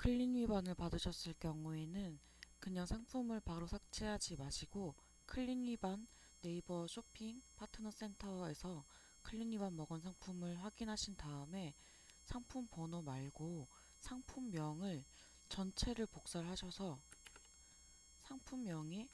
클린 위반을 받으셨을 경우에는 그냥 상품을 바로 삭제하지 마시고 클린 위반 네이버 쇼핑 파트너 센터에서 클린 위반 먹은 상품을 확인하신 다음에 상품 번호 말고 상품명을 전체를 복사를 하셔서 상품명에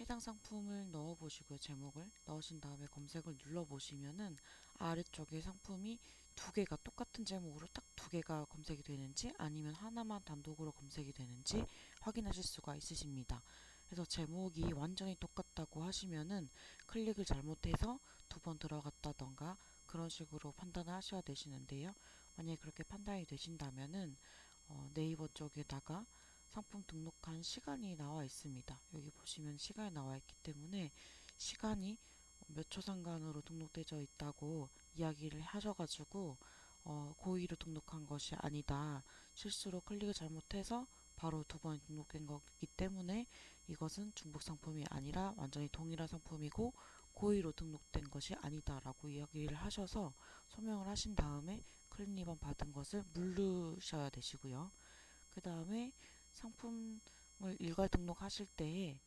해당 상품을 넣어 보시고요. 제목을 넣으신 다음에 검색을 눌러 보시면은 아래쪽에 상품이 두 개가 똑같은 제목으로 딱 두 개가 검색이 되는지 아니면 하나만 단독으로 검색이 되는지 확인하실 수가 있으십니다. 그래서 제목이 완전히 똑같다고 하시면은 클릭을 잘못해서 두 번 들어갔다던가 그런 식으로 판단을 하셔야 되시는데요. 만약에 그렇게 판단이 되신다면은 어, 네이버 쪽에다가 상품 등록한 시간이 나와 있습니다. 여기 보시면 시간이 나와 있기 때문에 시간이 몇 초 상간으로 등록되어 있다고 이야기를 하셔가지고 어, 고의로 등록한 것이 아니다. 실수로 클릭을 잘못해서 바로 두 번 등록된 거기 때문에 이것은 중복 상품이 아니라 완전히 동일한 상품이고 고의로 등록된 것이 아니다라고 이야기를 하셔서 소명을 하신 다음에 클린 위반 받은 것을 물르셔야 되시고요. 그 다음에 상품을 일괄 등록하실 때에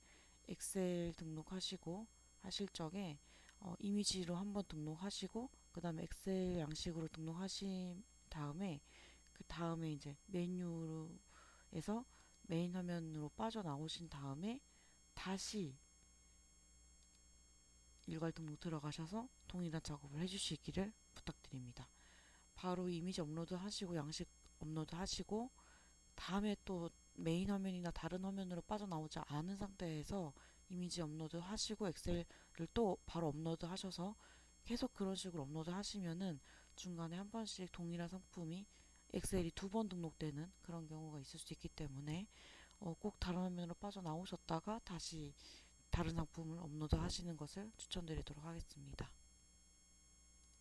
엑셀 등록하시고 하실 적에 어, 이미지로 한번 등록하시고 그 다음에 엑셀 양식으로 등록하신 다음에 그 다음에 이제 메뉴에서 메인 화면으로 빠져나오신 다음에 다시 일괄 등록 들어가셔서 동일한 작업을 해주시기를 부탁드립니다. 바로 이미지 업로드 하시고 양식 업로드 하시고 다음에 또 메인 화면이나 다른 화면으로 빠져나오지 않은 상태에서 이미지 업로드 하시고 엑셀을 또 바로 업로드 하셔서 계속 그런 식으로 업로드 하시면은 중간에 한 번씩 동일한 상품이 엑셀이 두 번 등록되는 그런 경우가 있을 수 있기 때문에 어, 꼭 다른 화면으로 빠져나오셨다가 다시 다른 상품을 업로드 하시는 것을 추천드리도록 하겠습니다.